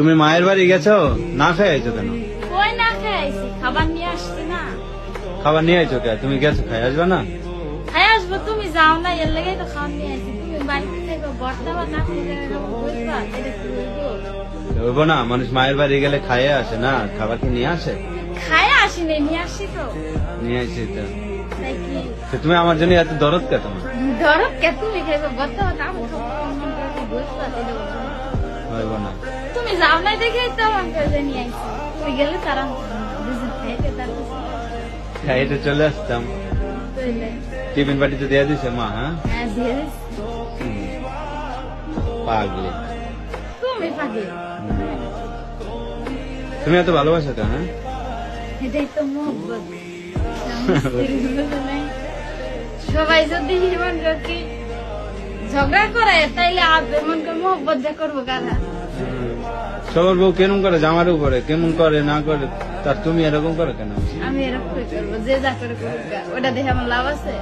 তুমি মায়ের বাড়ি গেছো? না খেয়ে আইছো কেন না আইছি খাবার নিয়ে আসছি না। খাবার নিয়ে আইছো কে? তুমি গেছো খাই আসবে না? খাই আসব তুমি যাও না এর লেগেই তো নিয়ে আসছি তুমি বাড়িতে থেকে বর্তা বা না করে বলবা এটা কি হইবো না মানুষ মায়ের বাড়ি গেলে খাইয়ে আসে না খাবার কি নিয়ে আসে? খাই আসিনি নিয়ে আসছি তো। নিয়ে আসি তো। তো তুমি আমার জন্য এত দরদ কে তোমার? ধরো কে তুমি? খাইবে বর্তা না খাব বলবা। তুমি দেখে তো আমাকে নিয়ে আইছি গেলে তারা চলে আসতাম টিফিন বাটিতে দিয়ে দিছে মা হ্যাঁ পাগল তুমি এত ভালোবাসো তো হ্যাঁ এটাই তো সবাই যদি মন কি ঝগড়া করে তাইলে আর মন করে মোহব্বত করব কারা। সবার বউ কেমন করে? জামার উপরে কেমন করে না করে? তার তুমি এরকম করে কেন? আমি এরকম করব যে যা করে ওটা দেখে আমার লাভ আছে।